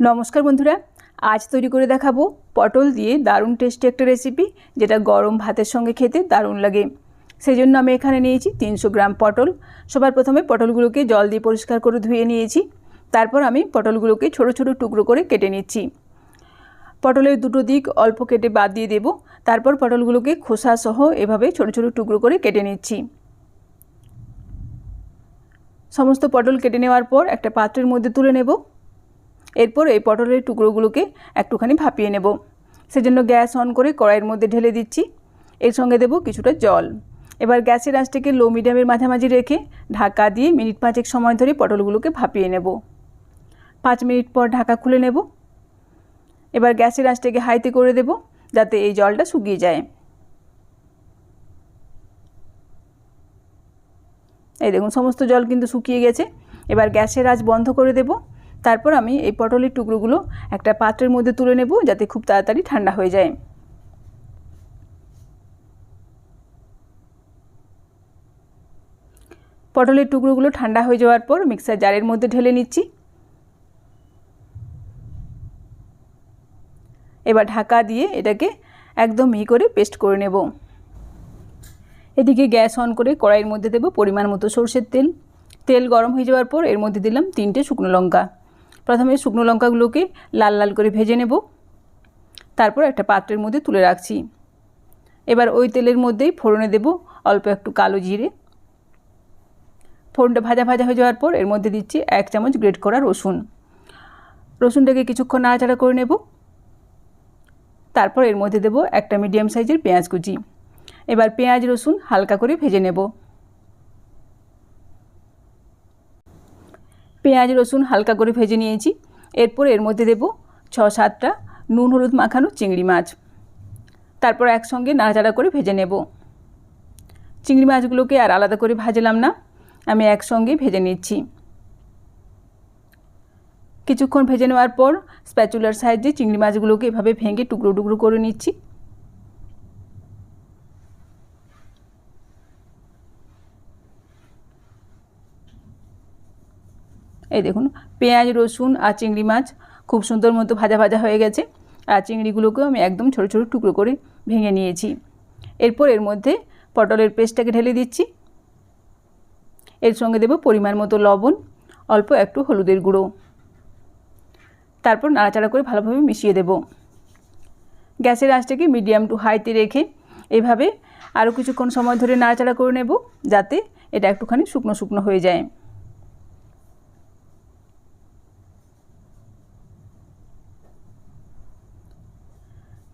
নমস্কার বন্ধুরা, আজ তৈরি করে দেখাবো পটল দিয়ে দারুণ টেস্টি একটা রেসিপি যেটা গরম ভাতের সঙ্গে খেতে দারুণ লাগে। সেই জন্য আমি এখানে নিয়েছি তিনশো গ্রাম পটল। সবার প্রথমে পটলগুলোকে জল দিয়ে পরিষ্কার করে ধুয়ে নিয়েছি। তারপর আমি পটলগুলোকে ছোট ছোট টুকরো করে কেটে নিচ্ছি। পটলের দুটো দিক অল্প কেটে বাদ দিয়ে দেব। তারপর পটলগুলোকে খোসা সহ এভাবে ছোট ছোট টুকরো করে কেটে নিচ্ছি। সমস্ত পটল কেটে নেওয়ার পর একটা পাত্রের মধ্যে তুলে নেব। এরপর এই পটলের টুকরোগুলোকে একটুখানি ভাপিয়ে নেব। সেজন্য গ্যাস অন করে কড়াইয়ের মধ্যে ঢেলে দিচ্ছি। এর সঙ্গে দেব কিছুটা জল। এবার গ্যাসের আঁচটাকে লো মিডিয়ামের মাঝামাঝি রেখে ঢাকা দিয়ে মিনিট পাঁচেক সময় ধরে পটলগুলোকে ভাপিয়ে নেব। পাঁচ মিনিট পর ঢাকা খুলে নেব। এবার গ্যাসের আঁচটাকে হাইতে করে দেব যাতে এই জলটা শুকিয়ে যায়। এই দেখুন, সমস্ত জল কিন্তু শুকিয়ে গেছে। এবার গ্যাসের আঁচ বন্ধ করে দেব। তারপর আমি এই পটলের টুকরোগুলো একটা পাত্রের মধ্যে তুলে নেব যাতে খুব তাড়াতাড়ি ঠান্ডা হয়ে যায়। পটলের টুকরোগুলো ঠান্ডা হয়ে যাওয়ার পর মিক্সার জারের মধ্যে ঢেলে নিচ্ছি। এবার ঢাকা দিয়ে এটাকে একদম মিহি করে পেস্ট করে নেব। এদিকে গ্যাস অন করে কড়াইয়ের মধ্যে দেবো পরিমাণ মতো সর্ষের তেল। তেল গরম হয়ে যাওয়ার পর এর মধ্যে দিলাম তিনটে শুকনো লঙ্কা। প্রথমে শুকনো লঙ্কাগুলোকে লাল লাল করে ভেজে নেব। তারপর একটা পাত্রের মধ্যে তুলে রাখছি। এবার ওই তেলের মধ্যেই ফোড়নে দেব অল্প একটু কালো জিরে। ফোড়নটা ভাজা ভাজা হয়ে যাওয়ার পর এর মধ্যে দিচ্ছি এক চামচ গ্রেট করা রসুন। রসুনটাকে কিছুক্ষণ নাড়াচাড়া করে নেব। তারপর এর মধ্যে দেব একটা মিডিয়াম সাইজের পেঁয়াজ কুচি। এবার পেঁয়াজ রসুন হালকা করে ভেজে নেব। পেঁয়াজ, রসুন হালকা করে ভেজে নিয়েছি। এরপর এর মধ্যে দেব ছ সাতটা নুন, হলুদ মাখানো চিংড়ি মাছ। তারপর একসঙ্গে নাড়াচাড়া করে ভেজে নেব। চিংড়ি মাছগুলোকে আর আলাদা করে ভাজলাম না, আমি একসঙ্গে ভেজে নিচ্ছি। কিছুক্ষণ ভেজে নেওয়ার পর স্প্যাচুলার সাহায্যে চিংড়ি মাছগুলোকে এভাবে ভেঙে টুকরো টুকরো করে নিচ্ছি। এই দেখুন, পেঁয়াজ, রসুন আর চিংড়ি মাছ খুব সুন্দর মতো ভাজা ভাজা হয়ে গেছে। আর চিংড়িগুলোকেও আমি একদম ছোটো ছোটো টুকরো করে ভেঙে নিয়েছি। এরপর এর মধ্যে পটলের পেস্টটাকে ঢেলে দিচ্ছি। এর সঙ্গে দেব পরিমাণ মতো লবণ, অল্প একটু হলুদের গুঁড়ো। তারপর নাড়াচাড়া করে ভালোভাবে মিশিয়ে দেব। গ্যাসের আঁচটাকে মিডিয়াম টু হাইতে রেখে এভাবে আরও কিছুক্ষণ সময় ধরে নাড়াচাড়া করে নেব, যাতে এটা একটুখানি শুকনো শুকনো হয়ে যায়।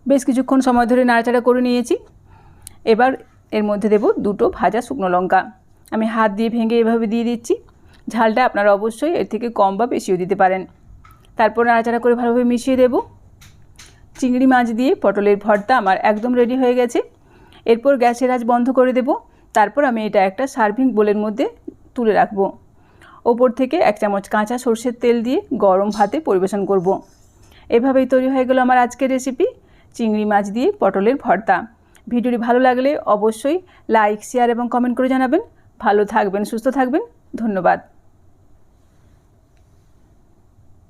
বেশ কিছুক্ষণ সময় ধরে নাড়াচাড়া করে নিয়েছি। এবার এর মধ্যে দেব দুটো ভাজা শুকনো লঙ্কা। আমি হাত দিয়ে ভেঙে এভাবে দিয়ে দিচ্ছি। ঝালটা আপনারা অবশ্যই এর থেকে কম বা বেশিও দিতে পারেন। তারপর নাড়াচাড়া করে ভালোভাবে মিশিয়ে দেব। চিংড়ি মাছ দিয়ে পটলের ভর্তা আমার একদম রেডি হয়ে গেছে। এরপর গ্যাসের আজ বন্ধ করে দেব। তারপর আমি এটা একটা সার্ভিং বোলের মধ্যে তুলে রাখব। ওপর থেকে এক চামচ কাঁচা সর্ষের তেল দিয়ে গরম ভাতে পরিবেশন করব। এভাবেই তৈরি হয়ে গেল আমার আজকের রেসিপি চিংড়ি মাছ দিয়ে পটলের ভর্তা। ভিডিওটি ভালো লাগলে অবশ্যই লাইক, শেয়ার এবং কমেন্ট করে জানাবেন। ভালো থাকবেন, সুস্থ থাকবেন। ধন্যবাদ।